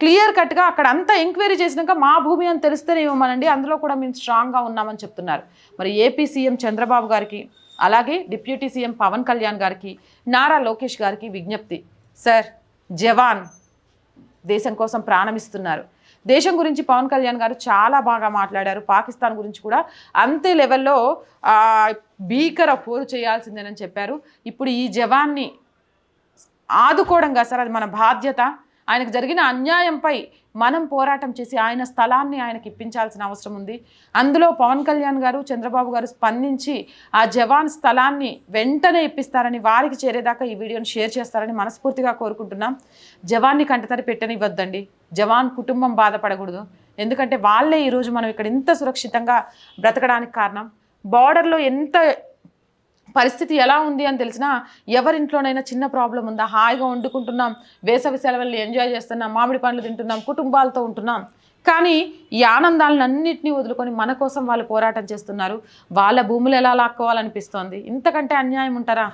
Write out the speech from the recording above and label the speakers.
Speaker 1: Clear కట్గా అక్కడ అంతా ఎంక్వైరీ చేసినాక మా భూమి అని తెలిస్తేనే ఇవ్వమనండి. అందులో కూడా మేము స్ట్రాంగ్గా ఉన్నామని చెప్తున్నారు. మరి ఏపీ సీఎం చంద్రబాబు గారికి అలాగే డిప్యూటీ సీఎం పవన్ కళ్యాణ్ గారికి నారా లోకేష్ గారికి విజ్ఞప్తి. సార్ జవాన్ దేశం కోసం ప్రాణమిస్తున్నారు. దేశం గురించి పవన్ కళ్యాణ్ గారు చాలా బాగా మాట్లాడారు. పాకిస్తాన్ గురించి కూడా అంతే లెవెల్లో భీకర పోరు చేయాల్సిందేనని చెప్పారు. ఇప్పుడు ఈ జవాన్ని ఆదుకోవడం కదా సార్ అది మన బాధ్యత. ఆయనకు జరిగిన అన్యాయంపై మనం పోరాటం చేసి ఆయన స్థలాన్ని ఆయనకి ఇప్పించాల్సిన అవసరం ఉంది. అందులో పవన్ కళ్యాణ్ గారు చంద్రబాబు గారు స్పందించి ఆ జవాన్ స్థలాన్ని వెంటనే ఇప్పిస్తారని వారికి చేరేదాకా ఈ వీడియోని షేర్ చేస్తారని మనస్ఫూర్తిగా కోరుకుంటున్నాం. జవాన్ని కంటతడి పెట్టనివ్వద్దండి. జవాన్ కుటుంబం బాధపడకూడదు. ఎందుకంటే వాళ్ళే ఈరోజు మనం ఇక్కడ ఇంత సురక్షితంగా బ్రతకడానికి కారణం. బార్డర్లో ఎంత పరిస్థితి ఎలా ఉంది అని తెలిసినా ఎవరింట్లోనైనా చిన్న ప్రాబ్లం ఉందా? హాయిగా వండుకుంటున్నాం వేసవి సెలవులు ఎంజాయ్ చేస్తున్నాం మామిడి పండ్లు తింటున్నాం కుటుంబాలతో ఉంటున్నాం. కానీ ఈ ఆనందాలన్నింటినీ వదులుకొని మన కోసం వాళ్ళు పోరాటం చేస్తున్నారు. వాళ్ళ భూములు ఎలా లాక్కోవాలనిపిస్తోంది? ఇంతకంటే అన్యాయం ఉంటారా?